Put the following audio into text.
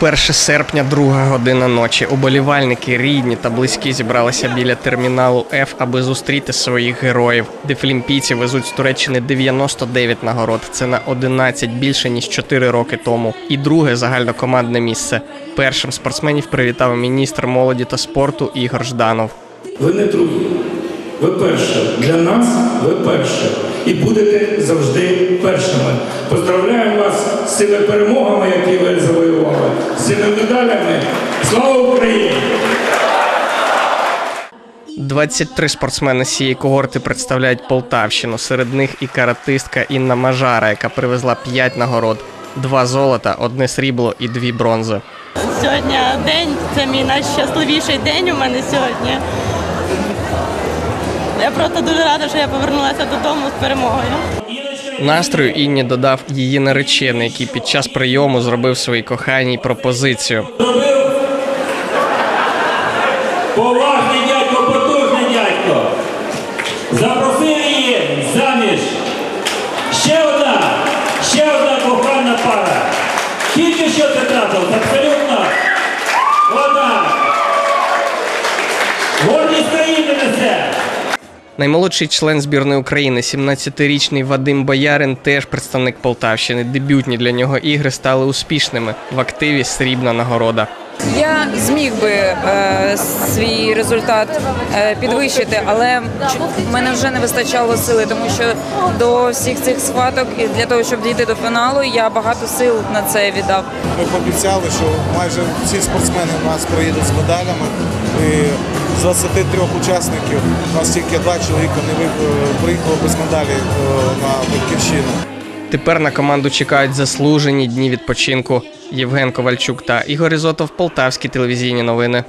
1 серпня, друга година ночі. Уболівальники, рідні та близькі зібралися біля терміналу F, аби зустріти своїх героїв. Дефлімпійці везуть з Туреччини 99 нагород. Це на 11 більше ніж 4 роки тому. І друге загальнокомандне місце. Першим спортсменів привітав міністр молоді та спорту Ігор Жданов. Ви не другі. Ви перші. Для нас ви перші. І будете завжди першими. Поздравляємо вас з цими перемогами, які ви завоювали, з цими медалями. Слава Україні! 23 спортсмени з цієї когорти представляють Полтавщину. Серед них і каратистка Інна Мажара, яка привезла 5 нагород: два золота, одне срібло і дві бронзи. Сьогодні день, це мій найщасливіший день у мене сьогодні. Я просто дуже рада, що я повернулася додому з перемогою. Настрою Інні додав її наречений, який під час прийому зробив своїй коханій пропозицію. поважний дядько, потужний дядько. Запросив її заміж. Ще одна, ще одна кохана пара. Тільки що Наймолодший член збірної України, 17-річний Вадим Боярин, теж представник Полтавщини. Дебютні для нього ігри стали успішними. В активі срібна нагорода. Я зміг би е, свій результат е, підвищити, але в мене вже не вистачало сили, тому що до всіх цих схваток і для того, щоб дійти до фіналу, я багато сил на це віддав. Ми пообіцяли, що майже всі спортсмени у нас приїдуть з медалями. І з 23 учасників у нас тільки два чоловіка не е, приїхало без медалі е, на батьківщину. Тепер на команду чекають заслужені дні відпочинку. Євген Ковальчук та Ігор Ізотов, Полтавські телевізійні новини.